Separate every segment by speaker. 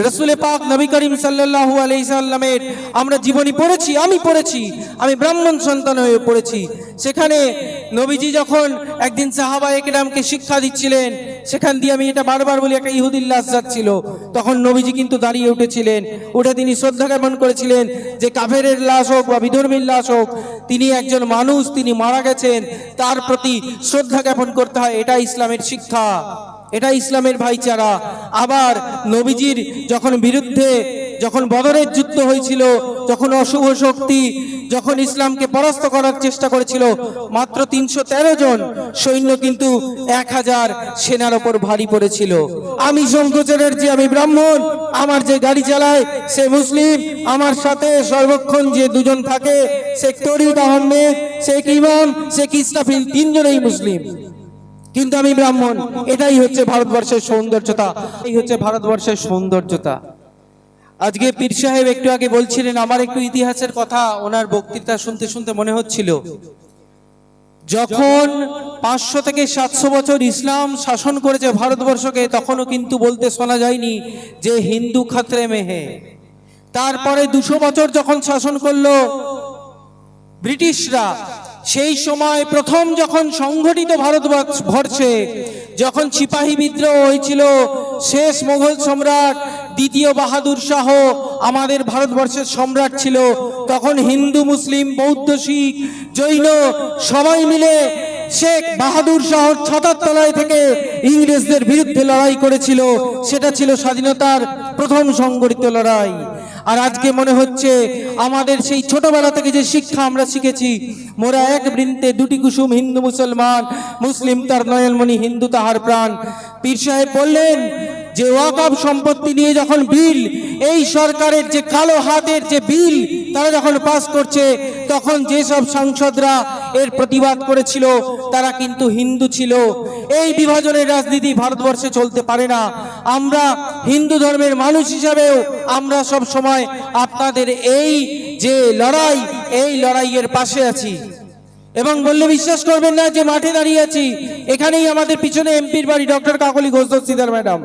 Speaker 1: রসুলে পাক নবী করিম সাল্লাল্লাহু আলাইহি সাল্লামের আমরা জীবনী পড়েছি, আমি পড়েছি, আমি ব্রাহ্মণ সন্তান হয়ে পড়েছি। সেখানে নবীজি যখন একদিন সাহাবা একরামকে শিক্ষা দিচ্ছিলেন, সেখান দিয়ে আমি এটা বারবার বলি, একটা ইহুদিল্লাহ যাচ্ছিল তখন নবীজি কিন্তু দাঁড়িয়ে উঠেছিলেন, উঠে তিনি শ্রদ্ধা জ্ঞাপন করেছিলেন যে কাফেরের লাশ হোক বা বিধর্মীর লাশ হোক, তিনি একজন মানুষ, তিনি মারা গেছেন, তার প্রতি শ্রদ্ধা জ্ঞাপন করতে হয়, এটা ইসলামের শিক্ষা, এটা ইসলামের ভাইচারা। আবার নবীজির যখন বিরুদ্ধে যখন বদরের যুদ্ধ হয়েছিল, যখন অশুভ শক্তি যখন ইসলামকে পরাস্ত করার চেষ্টা করেছিল, মাত্র তিনশো তেরো জন সৈন্য কিন্তু এক হাজার সেনার ওপর ভারী পড়েছিল। আমি শঙ্কচরের যে আমি ব্রাহ্মণ, আমার যে গাড়ি চালায় সে মুসলিম, আমার সাথে সর্বক্ষণ যে দুজন থাকে, সে তরিক আহমেদ, সে ইমাম সে ইস্তাফিল তিনজনেই মুসলিম। কিন্তু আমি ব্রাহ্মণ। এটাই হচ্ছে ভারতবর্ষের সৌন্দর্যতা। এই হচ্ছে ভারতবর্ষের সৌন্দর্যতা। আজকে পীর সাহেব একটু আগে বলছিলেন, আমার একটু ইতিহাসের কথা, ওনার বক্তৃতা শুনতে শুনতে মনে হচ্ছিল। যখন পাঁচশো থেকে সাতশো বছর ইসলাম শাসন করেছে ভারতবর্ষকে, তখনও কিন্তু বলতে শোনা যায়নি যে হিন্দু খাতরে মেহে। তারপরে দুশো বছর যখন শাসন করল, ব্রিটিশরা সেই সময় প্রথম যখন সংঘটিত ভারতবর্ষে যখন সিপাহী বিদ্রোহ হয়েছিল, শেষ মোঘল সম্রাট দ্বিতীয় বাহাদুর শাহ আমাদের ভারতবর্ষের সম্রাট ছিল। তখন হিন্দু, মুসলিম, বৌদ্ধ, শিখ, জৈন সবাই মিলে শেখ বাহাদুর শাহর ছাতার তলায় থেকে ইংরেজদের বিরুদ্ধে লড়াই করেছিল। সেটা ছিল স্বাধীনতার প্রথম সংগঠিত লড়াই। আর আজকে মনে হচ্ছে আমাদের সেই ছোটবেলা থেকে যে শিক্ষা আমরা শিখেছি, মোরা এক বৃন্তে দুটি কুসুম হিন্দু মুসলমান, মুসলিম তার নয়নমণি, হিন্দু তাহার প্রাণ। পীর সাহেব বললেন, যে ওয়াকাব সম্পত্তি নিয়ে যখন বিল, এই সরকারের যে কালো হাতের যে বিল, তারা যখন পাস করছে, তখন যেসব সাংসদরা এর প্রতিবাদ করেছিল, তারা কিন্তু হিন্দু ছিল। এই বিভাজনের রাজনীতি ভারতবর্ষে চলতে পারে না। আমরা হিন্দু ধর্মের মানুষ হিসাবেও আমরা সব সময় আপনাদের এই যে লড়াই, এই লড়াইয়ের পাশে আছি। এবং বললে বিশ্বাস করবেন না যে মাঠে দাঁড়িয়ে আছি। এখানেই আমাদের পিছনে এমপির বাড়ি, doctor Kakoli Ghosh, Dastidar madam.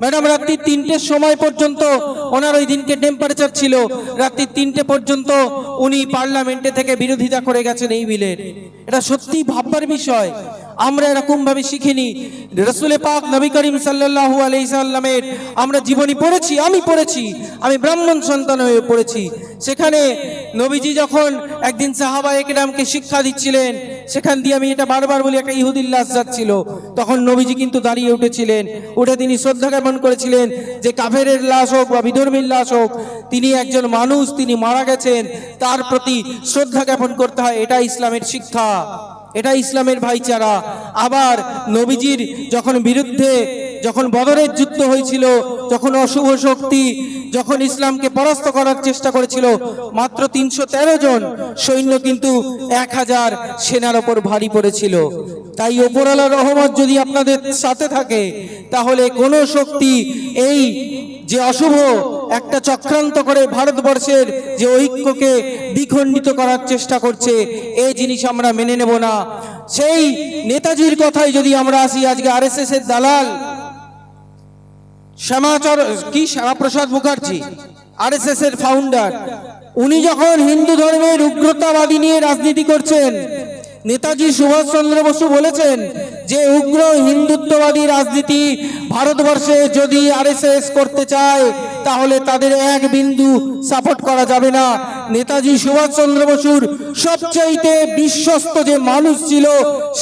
Speaker 1: Madam, রাত্রি তিনটের সময় পর্যন্ত ওনার ওই দিনকে টেম্পারেচার ছিল। রাত্রি তিনটে পর্যন্ত উনি পার্লামেন্টে থেকে বিরোধিতা করে গেছেন এই বিলের। এটা সত্যি ভাববার বিষয়। আমরা এরকম ভাবে শিখিনি। রসুলে পাক নবী করিম সাল্লাল্লাহু আলাইহি সাল্লামের আমরা জীবনী পড়েছি, আমি পড়েছি, আমি ব্রাহ্মণ সন্তান হয়ে পড়েছি। সেখানে নবীজি যখন একদিন সাহাবা একরামকে শিক্ষা দিচ্ছিলেন সেখান দিয়ে আমি এটা বারবার বলি, একটা ইহুদিল্লাহ যাচ্ছিল। তখন নবীজি কিন্তু দাঁড়িয়ে উঠেছিলেন। উঠে তিনি শ্রদ্ধা জ্ঞাপন করেছিলেন যে কাফেরের লাশ হোক বা বিধর্মীর লাশ হোক, তিনি একজন মানুষ, তিনি মারা গেছেন, তার প্রতি শ্রদ্ধা জ্ঞাপন করতে হয়। এটা ইসলামের শিক্ষা, এটা ইসলামের ভাইচারা। আবার নবীজির যখন বিরুদ্ধে, যখন বদরের যুদ্ধ হয়েছিল যখন অশুভ শক্তি যখন ইসলামকে পরাস্ত করার চেষ্টা করেছিল, মাত্র তিনশো তেরো জন সৈন্য কিন্তু এক হাজার সেনার ওপর ভারী পড়েছিল। তাই ওপরালার রহমত যদি আপনাদের সাথে থাকে, তাহলে কোনো শক্তি এই যে অশুভ একটা চক্রান্ত করে ভারতবর্ষের যে ঐক্যকে দ্বিখণ্ডিত করার চেষ্টা করছে এই জিনিস আমরা মেনে নেব না। সেই নেতাজির কথাই যদি আমরা আসি, আজকে আরএসএস এর দালাল শ্যামাচর কি শ্যামাপ্রসাদ মুখার্জি আরএসএস এর ফাউন্ডার উনি যখন হিন্দু ধর্মের উগ্রতাবাদী নিয়ে রাজনীতি করছেন নেতাজি সুভাষচন্দ্র বসু বলেছেন যে উগ্র হিন্দুত্ববাদী রাজনীতি ভারতবর্ষে যদি আরএসএস করতে চায়, তাহলে তাদের এক বিন্দু সাপোর্ট করা যাবে না। নেতাজি সুভাষচন্দ্র বসুর সবচাইতে বিশ্বস্ত যে মানুষ ছিল,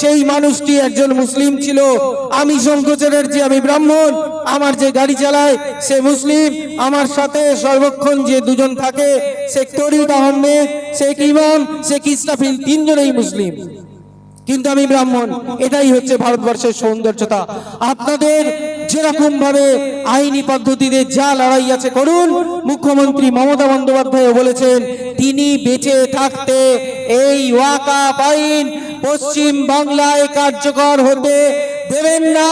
Speaker 1: সেই মানুষটি একজন মুসলিম ছিল। আমি শঙ্কচরের যে আমি ব্রাহ্মণ, আমার যে গাড়ি চালায়, সে মুসলিম। আমার সাথে সর্বক্ষণ যে দুজন থাকে, সে তরিক আহমেদ শেখ ইমাম শেখ ইস্তাফিল তিনজনেই মুসলিম। কিন্তু আমি ব্রাহ্মণ, এটাই হচ্ছে ভারতবর্ষের সৌন্দর্যতা। আপনাদের যেরকম ভাবে আইনি পদ্ধতিতে যা লড়াই আছে করুন, মুখ্যমন্ত্রী মমতা বন্দ্যোপাধ্যায় বলেছেন, তিনি বেঁচে থাকতে এই ওয়াকা আইন পশ্চিম বাংলায় কার্যকর হতে দেবেন না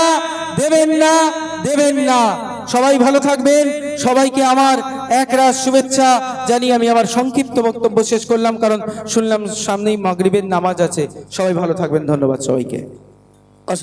Speaker 1: দেবেন না দেবেন না। সবাই ভালো থাকবেন। সবাইকে আমার একরাশ শুভেচ্ছা জানিয়ে আমি আমার সংক্ষিপ্ত বক্তব্য শেষ করলাম, কারণ শুনলাম সামনেই মাগরিবের নামাজ আছে। সবাই ভালো থাকবেন, ধন্যবাদ সবাইকে।